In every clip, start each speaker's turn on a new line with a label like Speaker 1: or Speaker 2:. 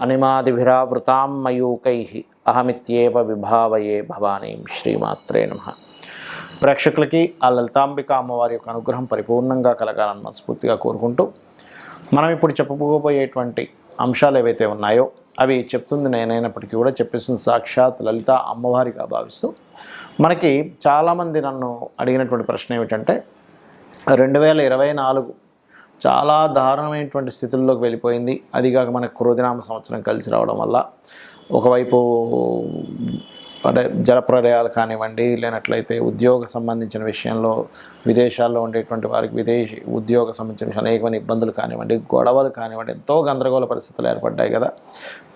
Speaker 1: అనిమాదిభిరావృతాం మయూకై అహమిత్యేవ విభావయే భవానీం శ్రీమాత్రే నమ. ప్రేక్షకులకి ఆ లలితాంబిక అమ్మవారి యొక్క అనుగ్రహం పరిపూర్ణంగా కలగాలని మనస్ఫూర్తిగా కోరుకుంటూ మనం ఇప్పుడు చెప్పబోయేటువంటి అంశాలు ఏవైతే ఉన్నాయో అవి చెప్తుంది నేనైనప్పటికీ కూడా చెప్పేసిన సాక్షాత్ లలిత అమ్మవారిగా భావిస్తూ మనకి చాలామంది నన్ను అడిగినటువంటి ప్రశ్న ఏమిటంటే రెండు వేల ఇరవై నాలుగు చాలా దారుణమైనటువంటి స్థితుల్లోకి వెళ్ళిపోయింది. అదిగాక మనకు క్రోధినామ సంవత్సరం కలిసి రావడం వల్ల. ఒకవైపు జలప్రలయాలు కానివ్వండి లేనట్లయితే ఉద్యోగ సంబంధించిన విషయంలో విదేశాల్లో ఉండేటువంటి వారికి విదేశీ ఉద్యోగ సంబంధించిన విషయాలు అనేకమైన ఇబ్బందులు కానివ్వండి గొడవలు కానివ్వండి ఎంతో గందరగోళ పరిస్థితులు ఏర్పడ్డాయి కదా.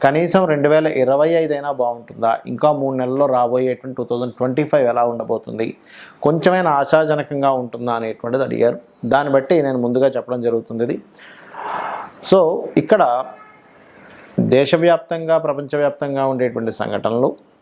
Speaker 1: కనీసం రెండు వేల ఇరవై ఐదు అయినా బాగుంటుందా? ఇంకా మూడు నెలల్లో రాబోయేటువంటి టూ థౌజండ్ ట్వంటీ ఫైవ్ ఎలా ఉండబోతుంది? కొంచెమైనా ఆశాజనకంగా ఉంటుందా అనేటువంటిది అడిగారు. దాన్ని బట్టి నేను ముందుగా చెప్పడం జరుగుతుంది ఇది. సో ఇక్కడ దేశవ్యాప్తంగా ప్రపంచవ్యాప్తంగా ఉండేటువంటి సంఘటనలు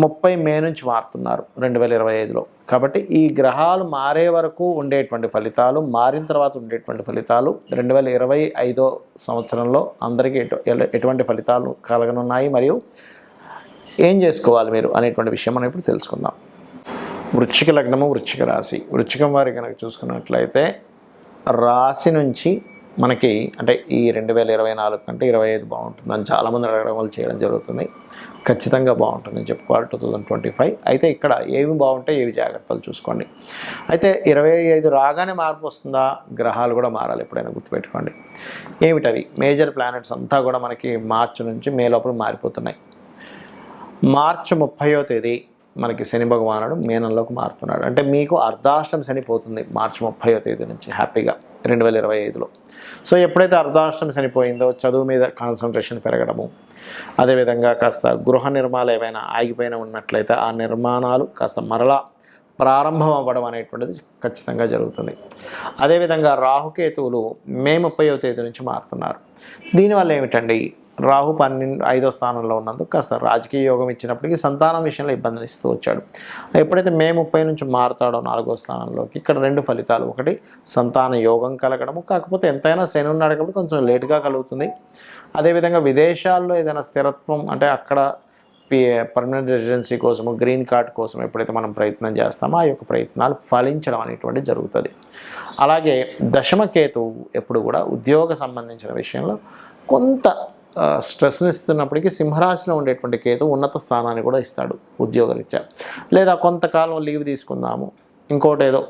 Speaker 1: ముప్పై మే నుంచి మారుతున్నారు రెండు వేల ఇరవై ఐదులో. కాబట్టి ఈ గ్రహాలు మారే వరకు ఉండేటువంటి ఫలితాలు మారిన తర్వాత ఉండేటువంటి ఫలితాలు రెండు వేల ఇరవై ఐదో సంవత్సరంలో అందరికీ ఎటు ఎటువంటి ఫలితాలు కలగనున్నాయి మరియు ఏం చేసుకోవాలి మీరు అనేటువంటి విషయం మనం ఇప్పుడు తెలుసుకుందాం. వృచ్చిక లగ్నము వృచ్చిక రాశి. వృచ్చికం వారి కనుక చూసుకున్నట్లయితే రాశి నుంచి మనకి అంటే ఈ రెండు వేల ఇరవై నాలుగు కంటే ఇరవై ఐదు బాగుంటుందని చాలామంది అడగడం వల్ల చేయడం జరుగుతుంది. ఖచ్చితంగా బాగుంటుందని చెప్పుకోవాలి టూ థౌజండ్ ట్వంటీ ఫైవ్. అయితే ఇక్కడ ఏవి బాగుంటే ఏవి జాగ్రత్తలు చూసుకోండి. అయితే ఇరవై ఐదు రాగానే మార్పు వస్తుందా? గ్రహాలు కూడా మారాలి ఎప్పుడైనా గుర్తుపెట్టుకోండి. ఏమిటవి? మేజర్ ప్లానెట్స్ అంతా కూడా మనకి మార్చి నుంచి మే లోపల మారిపోతున్నాయి. మార్చి ముప్పయో తేదీ మనకి శని భగవానుడు మేనంలోకి మారుతున్నాడు. అంటే మీకు అర్ధాష్టం శని పోతుంది మార్చి ముప్పయో తేదీ నుంచి హ్యాపీగా రెండు వేల ఇరవై ఐదులో. సో ఎప్పుడైతే అర్ధాష్టం చనిపోయిందో చదువు మీద కాన్సన్ట్రేషన్ పెరగడము అదేవిధంగా కాస్త గృహ నిర్మాణాలు ఏమైనా ఆగిపోయిన ఉన్నట్లయితే ఆ నిర్మాణాలు కాస్త మరలా ప్రారంభం అవ్వడం అనేటువంటిది ఖచ్చితంగా జరుగుతుంది. అదేవిధంగా రాహుకేతువులు మే ముప్పైవ తేదీ నుంచి మారుతున్నారు. దీనివల్ల ఏమిటండి? రాహు పన్నెండు ఐదో స్థానంలో ఉన్నందుకు కాస్త రాజకీయ యోగం ఇచ్చినప్పటికీ సంతానం విషయంలో ఇబ్బందులు ఇస్తూ వచ్చాడు. ఎప్పుడైతే మే ముప్పై నుంచి మారుతాడో నాలుగో స్థానంలోకి ఇక్కడ రెండు ఫలితాలు. ఒకటి సంతాన యోగం కలగడము. కాకపోతే ఎంతైనా శని ఉన్నాడు కాబట్టి కొంచెం లేటుగా కలుగుతుంది. అదేవిధంగా విదేశాల్లో ఏదైనా స్థిరత్వం అంటే అక్కడ పర్మనెంట్ రెసిడెన్సీ కోసము గ్రీన్ కార్డ్ కోసం ఎప్పుడైతే మనం ప్రయత్నం చేస్తామో ఆ యొక్క ప్రయత్నాలు ఫలించడం అనేటువంటి జరుగుతుంది. అలాగే దశమకేతువు ఎప్పుడు కూడా ఉద్యోగ సంబంధించిన విషయంలో కొంత స్ట్రెస్ని ఇస్తున్నప్పటికీ సింహరాశిలో ఉండేటువంటి కేతు ఉన్నత స్థానాన్ని కూడా ఇస్తాడు ఉద్యోగరీత్యా. లేదా కొంతకాలం లీవ్ తీసుకుందాము ఇంకోటి ఏదో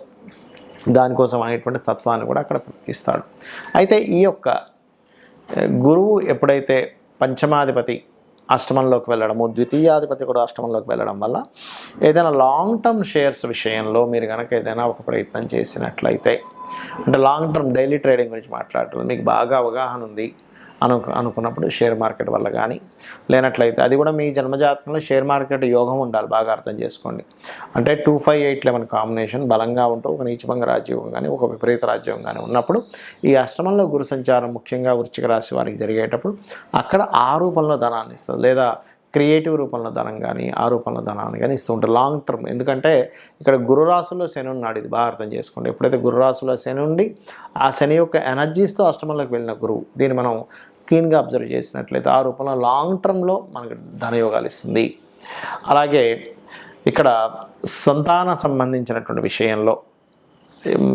Speaker 1: దానికోసం అనేటువంటి తత్వాన్ని కూడా అక్కడ ఇస్తాడు. అయితే ఈ యొక్క గురువు ఎప్పుడైతే పంచమాధిపతి అష్టమంలోకి వెళ్ళడము ద్వితీయాధిపతి కూడా అష్టమంలోకి వెళ్ళడం వల్ల ఏదైనా లాంగ్ టర్మ్ షేర్స్ విషయంలో మీరు కనుక ఏదైనా ఒక ప్రయత్నం చేసినట్లయితే అంటే లాంగ్ టర్మ్ డైలీ ట్రేడింగ్ గురించి మాట్లాడుతుంది మీకు బాగా అవగాహన ఉంది అను అనుకున్నప్పుడు షేర్ మార్కెట్ వల్ల కానీ లేనట్లయితే అది కూడా మీ జన్మజాతకంలో షేర్ మార్కెట్ యోగం ఉండాలి బాగా అర్థం చేసుకోండి. అంటే two five eight eleven combination బలంగా ఉంటూ ఒక నీచభంగ రాజ్యోగం కానీ ఒక విపరీత రాజ్యోగం కానీ ఉన్నప్పుడు ఈ అష్టమంలో గురు సంచారం ముఖ్యంగా వృచ్చిక రాశి వారికి జరిగేటప్పుడు అక్కడ ఆ రూపంలో ధనాన్ని ఇస్తుంది లేదా క్రియేటివ్ రూపంలో ధనం కానీ ఆ రూపంలో ధనాన్ని కానీ ఇస్తూ ఉంటారు. లాంగ్ టర్మ్ ఎందుకంటే ఇక్కడ గురురాశుల్లో శని ఉన్నాడు. ఇది బాగా అర్థం చేసుకోండి. ఎప్పుడైతే గురురాశుల్లో శని ఉండి ఆ శని యొక్క ఎనర్జీస్తో అష్టమంలోకి వెళ్ళిన గురువు దీన్ని మనం క్లీన్గా అబ్జర్వ్ చేసినట్లయితే ఆ రూపంలో లాంగ్ టర్మ్లో మనకు ధనయోగాలు ఇస్తుంది. అలాగే ఇక్కడ సంతాన సంబంధించినటువంటి విషయంలో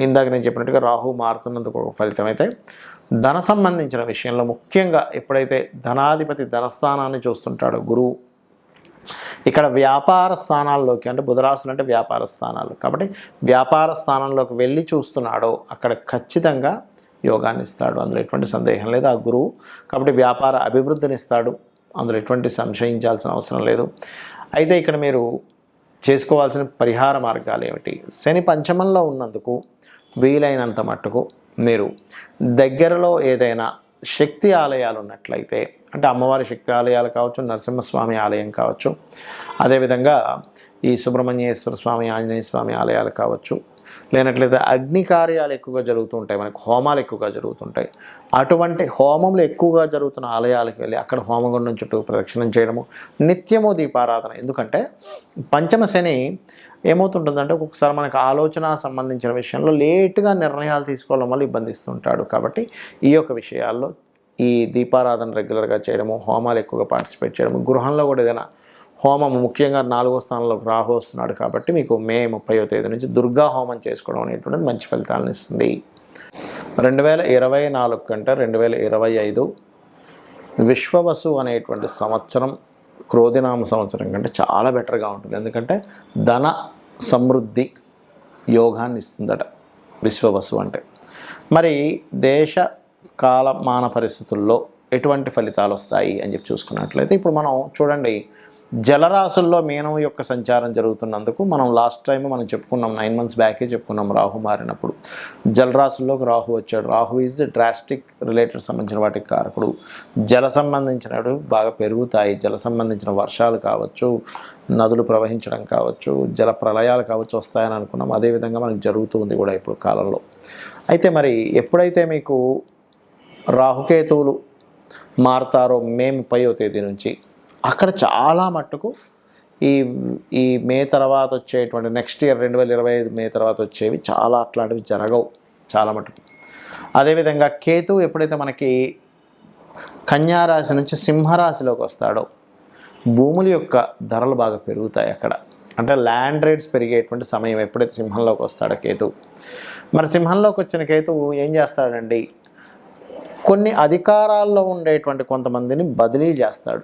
Speaker 1: ఇందాక నేను చెప్పినట్టుగా రాహు మారుతున్నందుకు ఒక ఫలితం అయితే ధన సంబంధించిన విషయంలో ముఖ్యంగా ఎప్పుడైతే ధనాధిపతి ధనస్థానాన్ని చూస్తుంటాడో గురువు ఇక్కడ వ్యాపార స్థానాల్లోకి అంటే బుధరాశులు అంటే వ్యాపార స్థానాలు. కాబట్టి వ్యాపార స్థానంలోకి వెళ్ళి చూస్తున్నాడో అక్కడ ఖచ్చితంగా యోగాన్ని ఇస్తాడు అందులో ఎటువంటి సందేహం లేదు. ఆ గురువు కాబట్టి వ్యాపార అభివృద్ధిని ఇస్తాడు అందులో ఎటువంటి సంశయించాల్సిన అవసరం లేదు. అయితే ఇక్కడ మీరు చేసుకోవాల్సిన పరిహార మార్గాలు ఏమిటి? శని పంచమంలో ఉన్నందుకు వీలైనంత మట్టుకు మీరు దగ్గరలో ఏదైనా శక్తి ఆలయాలు ఉన్నట్లయితే అంటే అమ్మవారి శక్తి ఆలయాలు కావచ్చు నరసింహస్వామి ఆలయం కావచ్చు అదేవిధంగా ఈ సుబ్రహ్మణ్యేశ్వర స్వామి ఆంజనేయ స్వామి ఆలయాలు కావచ్చు. లేనట్లయితే అగ్ని కార్యాలు ఎక్కువగా జరుగుతూ ఉంటాయి మనకి హోమాలు ఎక్కువగా జరుగుతుంటాయి. అటువంటి హోమంలో ఎక్కువగా జరుగుతున్న ఆలయాలకు వెళ్ళి అక్కడ హోమగుండం చుట్టూ ప్రదక్షిణం చేయడము నిత్యము దీపారాధన. ఎందుకంటే పంచమ శని ఏమవుతుంటుందంటే ఒక్కొక్కసారి మనకు ఆలోచన సంబంధించిన విషయంలో లేటుగా నిర్ణయాలు తీసుకోవడం వల్ల ఇబ్బందిస్తుంటాడు. కాబట్టి ఈ యొక్క విషయాల్లో ఈ దీపారాధన రెగ్యులర్గా చేయడము హోమాలు ఎక్కువగా పార్టిసిపేట్ చేయడము గృహంలో కూడా ఏదైనా హోమం ముఖ్యంగా నాలుగో స్థానంలోకి రాహు వస్తున్నాడు కాబట్టి మీకు మే ముప్పైవ తేదీ నుంచి దుర్గా హోమం చేసుకోవడం అనేటువంటిది మంచి ఫలితాలను ఇస్తుంది. రెండు వేల ఇరవై నాలుగు కంటే రెండు వేల ఇరవై ఐదు విశ్వవసు అనేటువంటి సంవత్సరం క్రోధినామ సంవత్సరం కంటే చాలా బెటర్గా ఉంటుంది. ఎందుకంటే ధన సమృద్ధి యోగాన్ని ఇస్తుందట విశ్వవసు అంటే. మరి దేశ కాలమాన పరిస్థితుల్లో ఎటువంటి ఫలితాలు వస్తాయి అని చెప్పి చూసుకున్నట్లయితే ఇప్పుడు మనం చూడండి జలరాశుల్లో మీనం యొక్క సంచారం జరుగుతున్నందుకు మనం లాస్ట్ టైం మనం చెప్పుకున్నాం నైన్ మంత్స్ బ్యాకే చెప్పుకున్నాం రాహు మారినప్పుడు. జలరాశుల్లోకి రాహు వచ్చాడు. రాహు ఈజ్ డ్రాస్టిక్ రిలేటెడ్ సంబంధించిన వాటికి కారకుడు. జల సంబంధించినవి బాగా పెరుగుతాయి. జల సంబంధించిన వర్షాలు కావచ్చు నదులు ప్రవహించడం కావచ్చు జల ప్రళయాలు కావచ్చు వస్తాయని అనుకున్నాం. అదేవిధంగా మనకు జరుగుతుంది కూడా ఇప్పుడు కాలంలో. అయితే మరి ఎప్పుడైతే మీకు రాహుకేతువులు మారుతారో మే ముప్పయో తేదీ నుంచి అక్కడ చాలా మట్టుకు ఈ ఈ మే తర్వాత వచ్చేటువంటి నెక్స్ట్ ఇయర్ రెండు వేల ఇరవై ఐదు మే తర్వాత వచ్చేవి చాలా అట్లాంటివి జరగవు చాలా మటుకు అదేవిధంగా కేతు ఎప్పుడైతే మనకి కన్యారాశి నుంచి సింహరాశిలోకి వస్తాడో భూముల యొక్క ధరలు బాగా పెరుగుతాయి అక్కడ. అంటే ల్యాండ్ రేట్స్ పెరిగేటువంటి సమయం ఎప్పుడైతే సింహంలోకి వస్తాడో కేతు. మరి సింహంలోకి వచ్చిన కేతు ఏం చేస్తాడండి? కొన్ని అధికారాల్లో ఉండేటువంటి కొంతమందిని బదిలీ చేస్తాడు.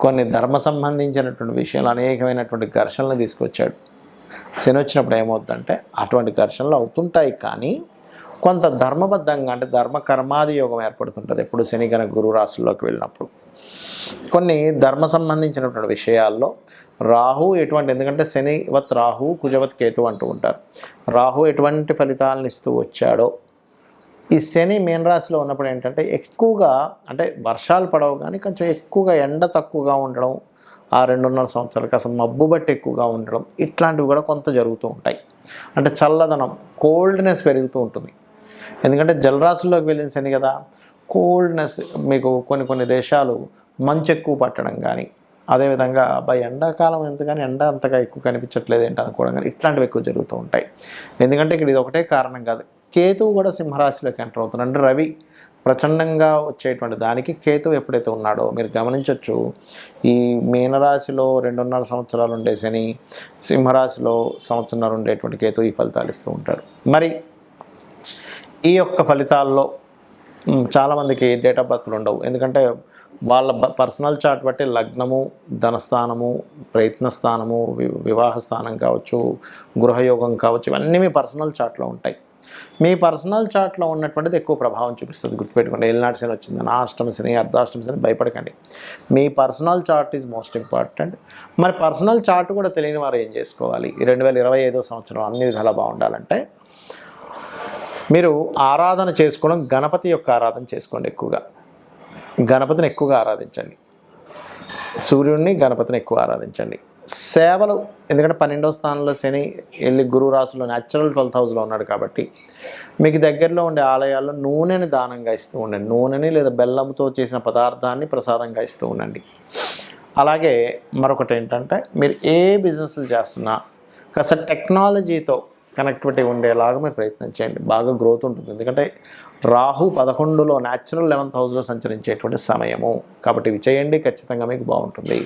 Speaker 1: కొన్ని ధర్మ సంబంధించినటువంటి విషయాలు అనేకమైనటువంటి ఘర్షణలు తీసుకొచ్చాడు. శని వచ్చినప్పుడు ఏమవుతుందంటే అటువంటి ఘర్షణలు అవుతుంటాయి కానీ కొంత ధర్మబద్ధంగా అంటే ధర్మ కర్మాది యోగం ఏర్పడుతుంటుంది ఎప్పుడు శని కనుక గురు రాశుల్లోకి వెళ్ళినప్పుడు. కొన్ని ధర్మ సంబంధించినటువంటి విషయాల్లో రాహు ఎటువంటి ఎందుకంటే శనివత్ రాహు కుజవత్ కేతు అంటూ ఉంటారు. రాహు ఎటువంటి ఫలితాలను ఇస్తూ వచ్చాడో ఈ శని మీన రాశిలో ఉన్నప్పుడు ఏంటంటే ఎక్కువగా అంటే వర్షాలు పడవు కానీ కొంచెం ఎక్కువగా ఎండ తక్కువగా ఉండడం ఆ రెండున్నర సంవత్సరాలు కాస్త మబ్బు బట్టి ఎక్కువగా ఉండడం ఇట్లాంటివి కూడా కొంత జరుగుతూ ఉంటాయి. అంటే చల్లదనం కోల్డ్నెస్ పెరుగుతూ ఉంటుంది. ఎందుకంటే జలరాశుల్లోకి వెళ్ళిన శని కదా కోల్డ్నెస్ మీకు కొన్ని కొన్ని దేశాలు మంచు ఎక్కువ పట్టడం కానీ అదేవిధంగా అబ్బాయి ఎండాకాలం ఎందుకని ఎండ అంతగా ఎక్కువ కనిపించట్లేదు ఏంటి అనుకోవడం కానీ ఇట్లాంటివి ఎక్కువ జరుగుతూ ఉంటాయి. ఎందుకంటే ఇక్కడ ఇది ఒకటే కారణం కాదు. కేతువు కూడా సింహరాశిలోకి ఎంటర్ అవుతున్నాడు. అంటే రవి ప్రచండంగా వచ్చేటువంటి దానికి కేతువు ఎప్పుడైతే ఉన్నాడో మీరు గమనించవచ్చు ఈ మీనరాశిలో రెండున్నర సంవత్సరాలు ఉండే శని సింహరాశిలో సంవత్సరాలు ఉండేటువంటి కేతు ఈ ఫలితాలు ఇస్తూ ఉంటాడు. మరి ఈ యొక్క ఫలితాల్లో చాలామందికి డేట్ ఆఫ్ బర్త్లు ఉండవు. ఎందుకంటే వాళ్ళ పర్సనల్ చార్ట్ బట్టి లగ్నము ధనస్థానము ప్రయత్న స్థానము వి- వివాహ స్థానం కావచ్చు గృహయోగం కావచ్చు ఇవన్నీ మీ పర్సనల్ చార్ట్లో ఉంటాయి. మీ పర్సనల్ చార్ట్లో ఉన్నటువంటిది ఎక్కువ ప్రభావం చూపిస్తుంది. గుర్తుపెట్టుకోండి ఏలినాటి శని వచ్చిందని అష్టమ శని అర్ధాష్టమ శని భయపడకండి. మీ personal chart is most important. మరి పర్సనల్ చార్ట్ కూడా తెలియని వారు ఏం చేసుకోవాలి? రెండు వేల ఇరవై ఐదో సంవత్సరం అన్ని విధాలా బాగుండాలంటే మీరు ఆరాధన చేసుకోవడం గణపతి యొక్క ఆరాధన చేసుకోండి ఎక్కువగా. గణపతిని ఎక్కువగా ఆరాధించండి. సూర్యుడిని గణపతిని ఎక్కువ ఆరాధించండి. సేవలు ఎందుకంటే పన్నెండవ స్థానంలో శని వెళ్ళి గురువు రాశిలో న్యాచురల్ ట్వెల్త్ హౌస్లో ఉన్నాడు కాబట్టి మీకు దగ్గరలో ఉండే ఆలయాల్లో నూనెని దానంగా ఇస్తూ ఉండండి. నూనెని లేదా బెల్లంతో చేసిన పదార్థాన్ని ప్రసాదంగా ఇస్తూ ఉండండి. అలాగే మరొకటి ఏంటంటే మీరు ఏ బిజినెస్లు చేస్తున్నా కాస్త టెక్నాలజీతో కనెక్టివిటీ ఉండేలాగా మీరు ప్రయత్నం చేయండి. బాగా గ్రోత్ ఉంటుంది. ఎందుకంటే రాహు పదకొండులో న్యాచురల్ లెవెన్త్ హౌస్లో సంచరించేటువంటి సమయము. కాబట్టి ఇవి చేయండి ఖచ్చితంగా మీకు బాగుంటుంది.